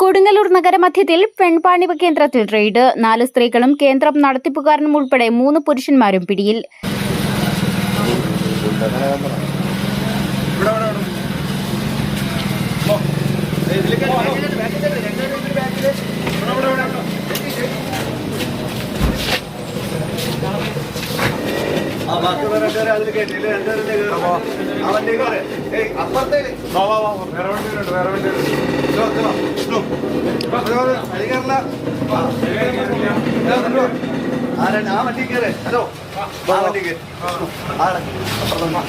കൊടുങ്ങല്ലൂർ നഗരമധ്യത്തിൽ പെൺപാണിവ കേന്ദ്രത്തിൽ റെയ്ഡ്. നാല് സ്ത്രീകളും കേന്ദ്രം നടത്തിപ്പുകാരനും ഉൾപ്പെടെ മൂന്ന് പുരുഷന്മാരും പിടിയിൽ. വണ്ടി ആ. വണ്ടി കയറേ ഹലോ ആ വണ്ടി കയറ്. ആ, അപ്പുറത്ത് വാ.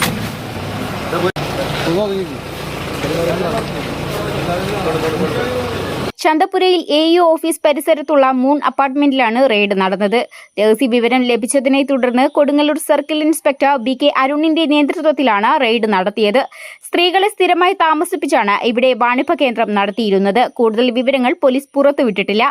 ചന്തപുരയിൽ എ യു ഓഫീസ് പരിസരത്തുള്ള മൂൺ അപ്പാർട്ട്മെന്റിലാണ് റെയ്ഡ് നടന്നത്. രഹസ്യ വിവരം ലഭിച്ചതിനെ തുടർന്ന് Kodungallur circle inspector B K അരുണിന്റെ നേതൃത്വത്തിലാണ് റെയ്ഡ് നടത്തിയത്. സ്ത്രീകളെ സ്ഥിരമായി താമസിപ്പിച്ചാണ് ഇവിടെ വാണിഭ കേന്ദ്രം നടത്തിയിരുന്നത്. കൂടുതൽ വിവരങ്ങൾ പോലീസ് പുറത്തുവിട്ടിട്ടില്ല.